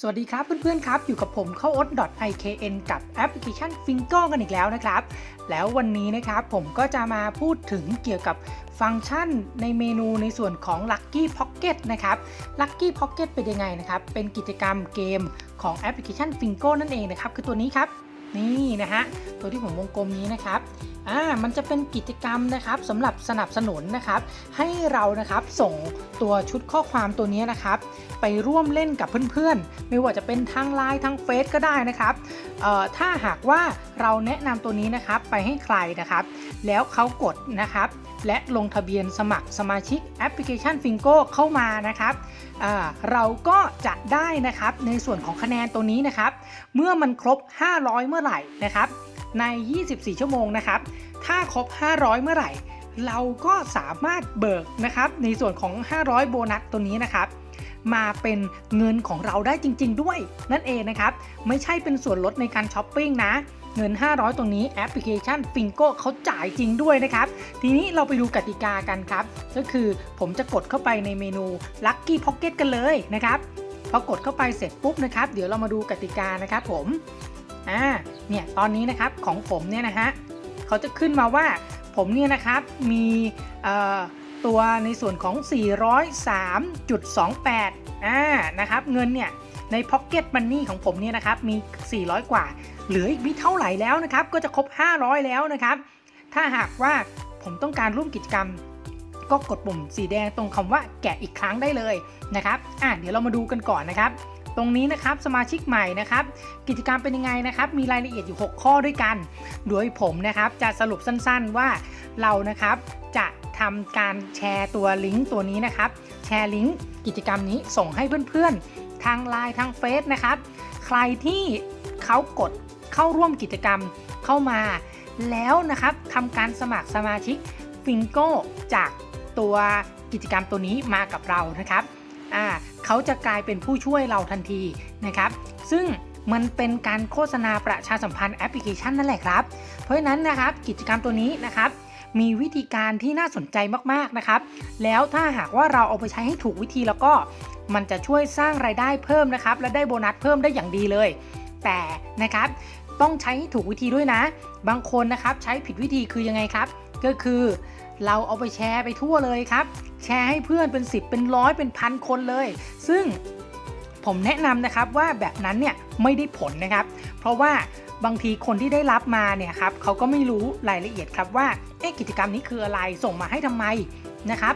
สวัสดีครับเพื่อนๆครับ อยู่กับผมเข้า o t ikn กับแอปพลิเคชัน f i n g o กันอีกแล้วนะครับ แล้ววันนี้นะครับผมก็จะมาพูดถึงเกี่ยวกับฟังก์ชันในเมนูในส่วนของ Lucky Pocket นะครับ Lucky Pocket เป็นยังไงนะครับ เป็นกิจกรรมเกมของแอปพลิเคชัน f i n g o นั่นเองนะครับ คือตัวนี้ครับ นี่นะฮะตัวที่ผมวงกลมนี้นะครับอ่ามันจะเป็นกิจกรรมนะครับสำหรับสนับสนุนนะครับให้เรานะครับส่งตัวชุดข้อความตัวนี้นะครับไปร่วมเล่นกับเพื่อนๆ ไม่ว่าจะเป็นทางไลน์ทางเฟซก็ได้นะครับเอ่อถ้าหากว่าเราแนะนำตัวนี้นะครับไปให้ใครนะครับ แล้วเขากดนะครับและลงทะเบียนสมัครสมาชิกแอปพลิเคชัน f i n g o เข้ามานะครับ เราก็จะได้นะครับในส่วนของคะแนนตัวนี้นะครับ เมื่อมันครบ 500 เมื่อไหร่นะครับ ใน 24 ชั่วโมงนะครับ ถ้าครบ 500 เมื่อไหร่ เราก็สามารถเบิกนะครับ ในส่วนของ 500 โบนัสตัวนี้นะครับมาเป็นเงินของเราได้จริง ๆ ด้วย นั่นเองนะครับ ไม่ใช่เป็นส่วนลดในการช้อปปิ้งนะ เงิน 500 ตรงนี้แอปพลิเคชัน f i n g o เขาจ่ายจริงด้วยนะครับ ทีนี้เราไปดูกติกากันครับ ก็คือผมจะกดเข้าไปในเมนู Lucky Pocket กันเลยนะครับพอกดเข้าไปเสร็จปุ๊บนะครับ เดี๋ยวเรามาดูกติกานะครับผมอ่าเนี่ยตอนนี้นะครับของผมเนี่ยนะฮะเขาจะขึ้นมาว่าผมเนี่ยนะครับมีตัวในส่วนของ 403.28อ่านะครับเงินเนี่ยใน Pocket Money ของผมเนี่ยนะครับมี 400 กว่า เหลืออีกไม่เท่าไหร่แล้วนะครับ ก็จะครบ 500 แล้วนะครับ ถ้าหากว่าผมต้องการร่วมกิจกรรม ก็กดปุ่มสีแดงตรงคำว่าแกะอีกครั้งได้เลยนะครับอะเดี๋ยวเรามาดูกันก่อนนะครับตรงนี้นะครับสมาชิกใหม่นะครับ กิจกรรมเป็นยังไงนะครับ มีรายละเอียดอยู่ 6 ข้อด้วยกัน โดยผมนะครับจะสรุปสั้นๆว่าเรานะครับจะทำการแชร์ตัวลิงก์ตัวนี้นะครับ แชร์ลิงก์กิจกรรมนี้ส่งให้เพื่อนๆ ทางไลน์ทางเฟซนะครับ ใครที่เขากด เข้าร่วมกิจกรรมเข้ามา แล้วนะครับทำการสมัครสมาชิกฟิงโก้จากตัวกิจกรรมตัวนี้มากับเรานะครับอ่าเขาจะกลายเป็นผู้ช่วยเราทันทีนะครับ ซึ่งมันเป็นการโฆษณาประชาสัมพันธ์แอปพลิเคชันนั่นแหละครับ เพราะฉะนั้นนะครับกิจกรรมตัวนี้นะครับมีวิธีการที่น่าสนใจมากๆนะครับ แล้วถ้าหากว่าเราเอาไปใช้ให้ถูกวิธีแล้วก็มันจะช่วยสร้างรายได้เพิ่มนะครับ และได้โบนัสเพิ่มได้อย่างดีเลย แต่นะครับ ต้องใช้ให้ถูกวิธีด้วยนะ บางคนนะครับใช้ผิดวิธีคือยังไงครับ ก็คือเราเอาไปแชร์ไปทั่วเลยครับ แชร์ให้เพื่อนเป็น 10 เป็นร้อยเป็นพันคนเลย ซึ่งผมแนะนำนะครับว่าแบบนั้นเนี่ยไม่ได้ผลนะครับ เพราะว่าบางทีคนที่ได้รับมาเนี่ยครับเขาก็ไม่รู้รายละเอียดครับว่าเอ๊ะกิจกรรมนี้คืออะไรส่งมาให้ทำไมนะครับ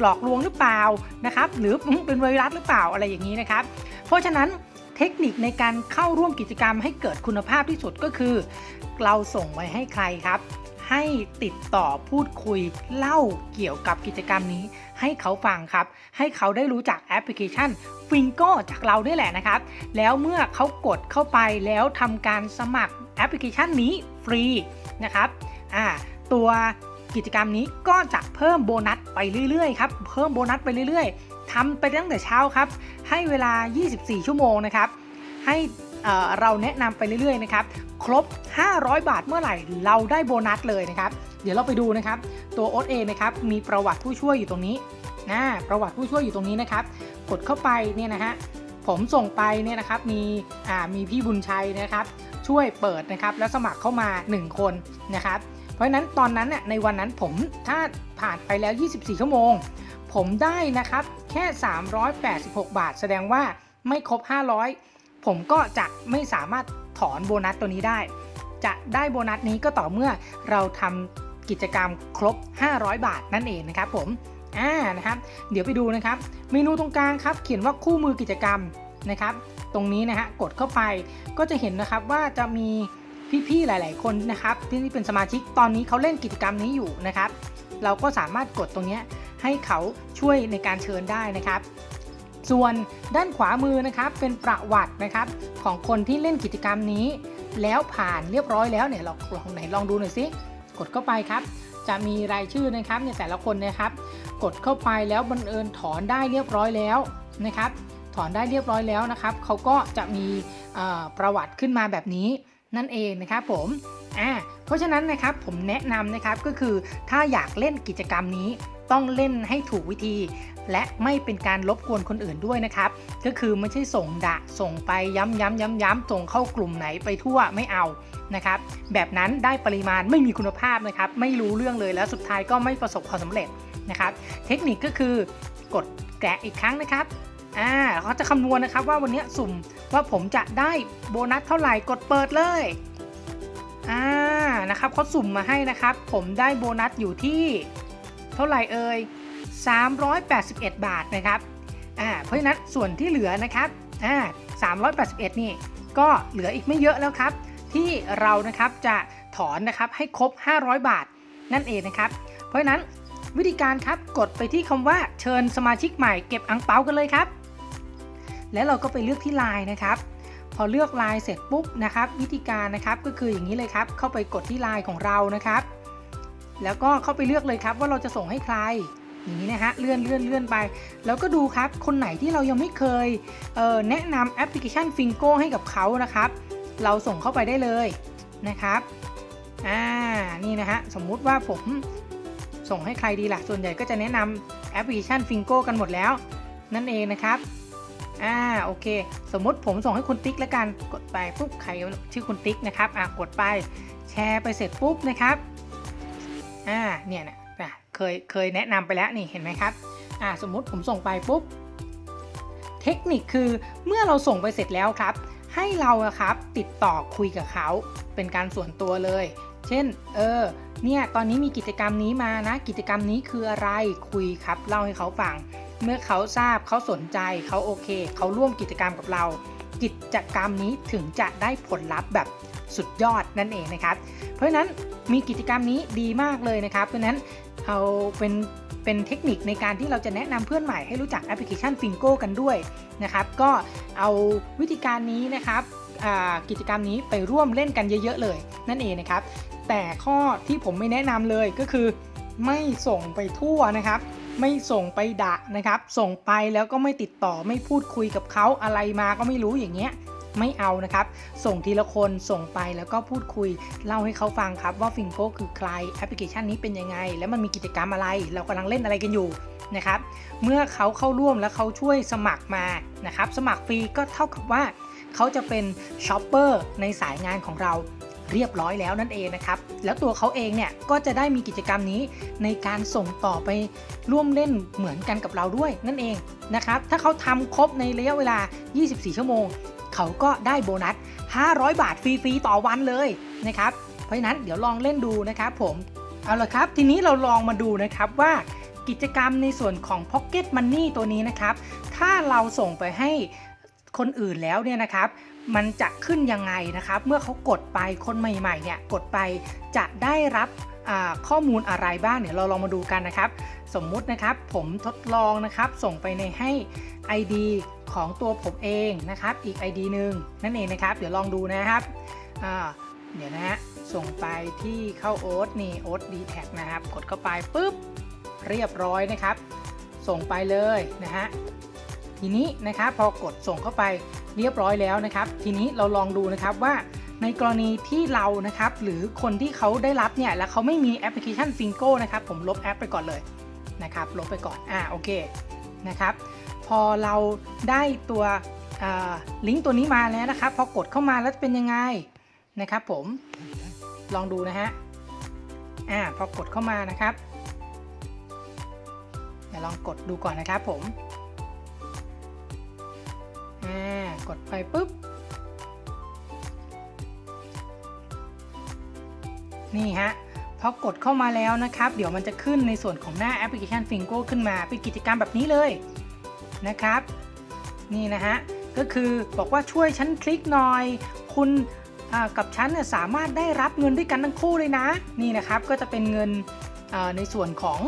หลอกลวงหรือเปล่านะครับ หรือเป็นไวรัสหรือเปล่าอะไรอย่างนี้นะครับ เพราะฉะนั้น เทคนิคในการเข้าร่วมกิจกรรมให้เกิดคุณภาพที่สุดก็คือ เราส่งไว้ให้ใครครับ ให้ติดต่อพูดคุยเล่าเกี่ยวกับกิจกรรมนี้ ให้เขาฟังครับ ให้เขาได้รู้จักแอปพลิเคชัน f i n g o จากเราด้วยแหละนะครับ แล้วเมื่อเขากดเข้าไปแล้วทำการสมัครแอปพลิเคชันนี้ฟรีนะครับอ่าตัวกิจกรรมนี้ก็จะเพิ่มโบนัสไปเรื่อยๆครับ เพิ่มโบนัสไปเรื่อยๆทำไปตั้งแต่เช้าครับ ให้เวลา 24 ชั่วโมงนะครับ ให้เราแนะนำไปเรื่อยๆนะครับ ครบ 500 บาทเมื่อไหร่เราได้โบนัสเลยนะครับ เดี๋ยวเราไปดูนะครับ ตัวโอ๊ตเองนะครับ มีประวัติผู้ช่วยอยู่ตรงนี้นะประวัติผู้ช่วยอยู่ตรงนี้นะครับ กดเข้าไปเนี่ยนะฮะ ผมส่งไปเนี่ยนะครับ มีอ่ามีพี่บุญชัยนะครับ ช่วยเปิดนะครับ แล้วสมัครเข้ามา 1 คนนะครับ เพราะฉะนั้นตอนนั้นเนี่ยในวันนั้นผมถ้าผ่านไปแล้ว 24 ชั่วโมง ผมได้นะครับ แค่ 386 บาท แสดงว่าไม่ครบ 500 ผมก็จะไม่สามารถถอนโบนัสตัวนี้ได้ จะได้โบนัสนี้ก็ต่อเมื่อเราทำกิจกรรมครบ 500 บาทนั่นเองนะครับผมอ่านะครับ เดี๋ยวไปดูนะครับ เมนูตรงกลางครับ เขียนว่าคู่มือกิจกรรมนะครับ ตรงนี้นะฮะ กดเข้าไปก็จะเห็นนะครับว่าจะมีพี่ๆ หลาย ๆ คนนะครับที่เป็นสมาชิกตอนนี้เขาเล่นกิจกรรมนี้อยู่นะครับ เราก็สามารถกดตรงเนี้ย ให้เขาช่วยในการเชิญได้นะครับ ส่วนด้านขวามือนะครับเป็นประวัตินะครับของคนที่เล่นกิจกรรมนี้ แล้วผ่านเรียบร้อยแล้วเนี่ยลองลองไหนลองดูหน่อยสิกดเข้าไปครับ จะมีรายชื่อนะครับเนี่ยแต่ละคนนะครับ กดเข้าไปแล้วบังเอิญถอนได้เรียบร้อยแล้วนะครับ ถอนได้เรียบร้อยแล้วนะครับเขาก็จะมีประวัติขึ้นมาแบบนี้นั่นเองนะครับผมอ่าเพราะฉะนั้นนะครับผมแนะนำนะครับก็คือถ้าอยากเล่นกิจกรรมนี้ ต้องเล่นให้ถูกวิธี และไม่เป็นการรบกวนคนอื่นด้วยนะครับ ก็คือไม่ใช่ส่งดะส่งไปย้ำย้ำย้ำย้ำส่งเข้ากลุ่มไหนไปทั่วไม่เอานะครับ แบบนั้นได้ปริมาณไม่มีคุณภาพนะครับ ไม่รู้เรื่องเลยแล้วสุดท้ายก็ไม่ประสบความสำเร็จนะครับ เทคนิคก็คือกดแกะอีกครั้งนะครับอ่าเขาจะคำนวณนะครับว่าวันนี้สุ่มว่าผมจะได้โบนัสเท่าไหร่กดเปิดเลยอ่านะครับเขาสุ่มมาให้นะครับ ผมได้โบนัสอยู่ที่ เท่าไหร่เอ่ย381 บาทนะครับอ่าเพราะฉะนั้นส่วนที่เหลือนะครับอ่า381 นี่ก็เหลืออีกไม่เยอะแล้วครับ ที่เรานะครับจะถอนนะครับให้ครบ 500 บาทนั่นเองนะครับ เพราะฉะนั้นวิธีการครับกดไปที่คำว่าเชิญสมาชิกใหม่เก็บอังเปากันเลยครับ แล้วเราก็ไปเลือกที่ไลน์นะครับ พอเลือกไลน์เสร็จปุ๊บนะครับ วิธีการนะครับก็คืออย่างนี้เลยครับ เข้าไปกดที่ไลน์ของเรานะครับ แล้วก็เข้าไปเลือกเลยครับว่าเราจะส่งให้ใครอย่างนี้นะฮะเลื่อนเลื่อนเลื่อนไป แล้วก็ดูครับคนไหนที่เรายังไม่เคยเแนะนำแอปพลิเคชัน Fingo ให้กับเขานะครับ เราส่งเข้าไปได้เลยนะครับอ่านี่นะฮะสมมุติว่าผมส่งให้ใครดีล่ะ ส่วนใหญ่ก็จะแนะนำแอปพลิเคชัน Fingo กันหมดแล้ว นั่นเองนะครับอ่าโอเค สมมติผมส่งให้คุณติ๊กแล้วกันกดไปปุ๊บใครชื่อคุณติ๊กนะครับอะกดไปแชร์ไปเสร็จปุ๊บนะครับ อ่าเนี่ยนะเคยเคยแนะนำไปแล้วนี่เห็นไหมครับอ่าสมมุติผมส่งไปปุ๊บเทคนิคคือเมื่อเราส่งไปเสร็จแล้วครับ ให้เราครับติดต่อคุยกับเขาเป็นการส่วนตัวเลย เช่น เออเนี่ยตอนนี้มีกิจกรรมนี้มานะ กิจกรรมนี้คืออะไรคุยครับ เล่าให้เขาฟัง เมื่อเขาทราบเขาสนใจเขาโอเค เขาร่วมกิจกรรมกับเรา กิจกรรมนี้ถึงจะได้ผลลัพธ์แบบ สุดยอดนั่นเองนะครับ เพราะฉะนั้นมีกิจกรรมนี้ดีมากเลยนะครับ เพราะฉะนั้นเอาเป็นเป็นเทคนิคในการที่เราจะแนะนำเพื่อนใหม่ให้รู้จักแอปพลิเคชัน Fingo กันด้วยนะครับ ก็เอาวิธีการนี้นะครับกิจกรรมนี้ไปร่วมเล่นกันเยอะ ๆ เลย นั่นเองนะครับ แต่ข้อที่ผมไม่แนะนำเลยก็คือ ไม่ส่งไปทั่วนะครับ ไม่ส่งไปดะนะครับ ส่งไปแล้วก็ไม่ติดต่อไม่พูดคุยกับเขาอะไรมาก็ไม่รู้อย่างเงี้ย ไม่เอานะครับ ส่งทีละคนส่งไปแล้วก็พูดคุย เล่าให้เขาฟังครับว่าฟิงโกคือใครแอปพลิเคชันนี้เป็นยังไง แล้วมันมีกิจกรรมอะไร เรากำลังเล่นอะไรกันอยู่นะครับ เมื่อเขาเข้าร่วมแล้วเขาช่วยสมัครมานะครับ สมัครฟรีก็เท่ากับว่าเขาจะเป็นช็อปเปอร์ในสายงานของเราเรียบร้อยแล้วนั่นเองนะครับ แล้วตัวเขาเองเนี่ยก็จะได้มีกิจกรรมนี้ในการส่งต่อไปร่วมเล่นเหมือนกันกับเราด้วยนั่นเองนะครับ ถ้าเขาทำครบในระยะเวลา 24 ชั่วโมง เขาก็ได้โบนัส 500 บาทฟรีๆต่อวันเลยนะครับ เพราะฉะนั้นเดี๋ยวลองเล่นดูนะครับผมเอาละครับ ทีนี้เราลองมาดูนะครับว่ากิจกรรมในส่วนของ Pocket Money ตัวนี้นะครับ ถ้าเราส่งไปให้คนอื่นแล้วเนี่ยนะครับ มันจะขึ้นยังไงนะครับ เมื่อเขากดไปคนใหม่ๆเนี่ยกดไปจะได้รับ ข้อมูลอะไรบ้างเนี่ยเราลองมาดูกันนะครับ สมมุตินะครับผมทดลองนะครับส่งไปในให้ ID ของตัวผมเองนะครับ อีก ID หนึ่งนั่นเองนะครับ เดี๋ยวลองดูนะครับเดี๋ยวนะฮะส่งไปที่เข้าโอ๊ตนี่โอ๊ตดีแท็นะครับ กดเข้าไปปุ๊บเรียบร้อยนะครับ ส่งไปเลยนะฮะทีนี้นะครับพอกดส่งเข้าไปเรียบร้อยแล้วนะครับ ทีนี้เราลองดูนะครับว่า ในกรณีที่เรานะครับ หรือคนที่เขาได้รับเนี่ย แล้วเขาไม่มีแอปพลิเคชัน Fingo นะครับ ผมลบแอปไปก่อนเลยนะครับ ลบไปก่อน อ่าโอเคนะครับ พอเราได้ตัวลิงก์ตัวนี้มาแล้วนะครับ พอกดเข้ามาแล้วจะเป็นยังไงนะครับ ผมลองดูนะฮะอ่าพอกดเข้ามานะครับเดี๋ยวลองกดดูก่อนนะครับผมอ่ากดไปปุ๊บ นี่ฮะพอกดเข้ามาแล้วนะครับ เดี๋ยวมันจะขึ้นในส่วนของหน้าแอปพลิเคชัน Fingo ขึ้นมาเป็นกิจกรรมแบบนี้เลยนะครับ นี่นะฮะก็คือบอกว่าช่วยฉันคลิกหน่อย คุณกับฉันเนี่ยสามารถได้รับเงินด้วยกันทั้งคู่เลยนะ นี่นะครับก็จะเป็นเงินในส่วนของ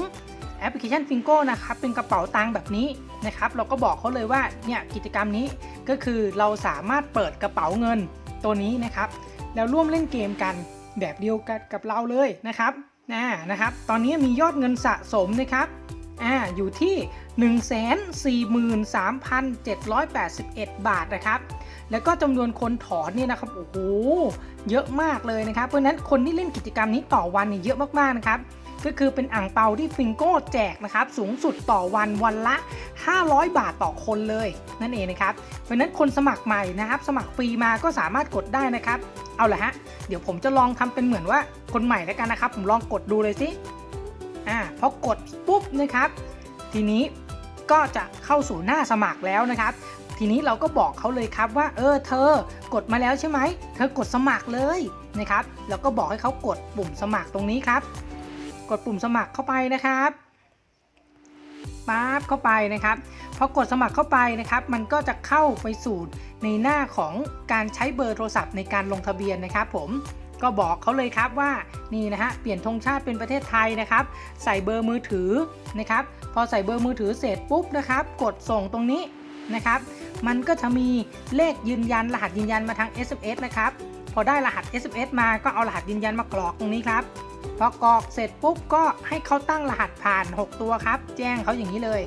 แอปพลิเคชัน Fingo นะครับเป็นกระเป๋าตังค์แบบนี้นะครับ เราก็บอกเขาเลยว่าเนี่ยกิจกรรมนี้ก็คือเราสามารถเปิดกระเป๋าเงินตัวนี้นะครับ แล้วร่วมเล่นเกมกัน แบบเดียวกันกับเราเลยนะครับนะนะครับ ตอนนี้มียอดเงินสะสมนะครับอ่าอยู่ที่ 143,781 บาทนะครับ แล้วก็จำนวนคนถอนเนี่ยนะครับ โอ้โห เยอะมากเลยนะครับ เพราะนั้นคนที่เล่นกิจกรรมนี้ต่อวันเนี่ยเยอะมากๆนะครับ ก็คือเป็นอ่างเปาที่ฟิงโก้แจกนะครับ สูงสุดต่อวันวันละ 500 บาทต่อคนเลยนั่นเองนะครับ เพราะฉะนั้นคนสมัครใหม่นะครับ สมัครฟรีมาก็สามารถกดได้นะครับ เอาละฮะ เดี๋ยวผมจะลองทำเป็นเหมือนว่าคนใหม่แล้วกันนะครับ ผมลองกดดูเลยสิอ่าพอกดปุ๊บนะครับ ทีนี้ก็จะเข้าสู่หน้าสมัครแล้วนะครับ ทีนี้เราก็บอกเขาเลยครับว่าเออเธอกดมาแล้วใช่ไหมเธอกดสมัครเลยนะครับ แล้วก็บอกให้เขากดปุ่มสมัครตรงนี้ครับ กดปุ่มสมัครเข้าไปนะครับ ปั๊บเข้าไปนะครับพอกดสมัครเข้าไปนะครับ มันก็จะเข้าไปสู่ในหน้าของการใช้เบอร์โทรศัพท์ในการลงทะเบียนนะครับ ผมก็บอกเขาเลยครับว่านี่นะฮะเปลี่ยนธงชาติเป็นประเทศไทยนะครับ ใส่เบอร์มือถือนะครับ พอใส่เบอร์มือถือเสร็จปุ๊บนะครับ กดส่งตรงนี้นะครับ มันก็จะมีเลขยืนยันรหัสยืนยันมาทาง SMS นะครับ พอได้รหัส SMS มาก็เอารหัสยืนยันมากรอกตรงนี้ครับ พอกรอกเสร็จปุ๊บก็ให้เขาตั้งรหัสผ่าน 6 ตัวครับ แจ้งเขาอย่างนี้เลย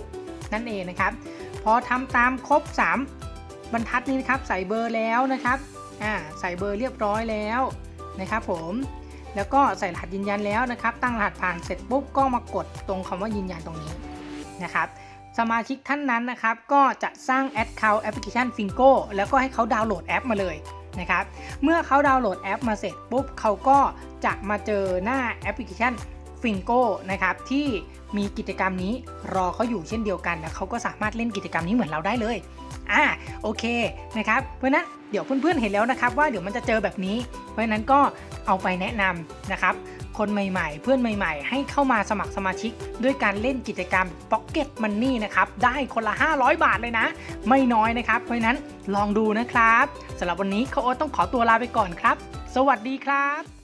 นั่นเองนะครับ พอทำตามครบ 3 บรรทัดนี้นะครับใส่เบอร์แล้วนะครับอ่าใส่เบอร์เรียบร้อยแล้วนะครับผมแล้วก็ใส่รหัสยืนยันแล้วนะครับ ตั้งรหัสผ่านเสร็จปุ๊บก็มากดตรงคำว่ายืนยันตรงนี้นะครับสมาชิกท่านนั้นนะครับ ก็จะสร้าง Account Application Fingo แล้วก็ให้เขาดาวน์โหลดแอปมาเลยนะครับ เมื่อเขาดาวน์โหลดแอปมาเสร็จปุ๊บเขาก็ จะมาเจอหน้าแอปพลิเคชัน Fingo นะครับที่มีกิจกรรมนี้รอเขาอยู่เช่นเดียวกันแล้วเขาก็สามารถเล่นกิจกรรมนี้เหมือนเราได้เลยอ่าโอเคนะครับเพราะนั้นเดี๋ยวเพื่อนๆเห็นแล้วนะครับว่าเดี๋ยวมันจะเจอแบบนี้ เพราะฉะนั้นก็เอาไปแนะนำนะครับคนใหม่ๆ เพื่อนใหม่ๆ ให้เข้ามาสมัครสมาชิก ด้วยการเล่นกิจกรรม Pocket Money นะครับ ได้คนละ 500 บาทเลยนะ ไม่น้อยนะครับ เพราะนั้นลองดูนะครับสำหรับวันนี้เขาโอต้องขอตัวลาไปก่อนครับ สวัสดีครับ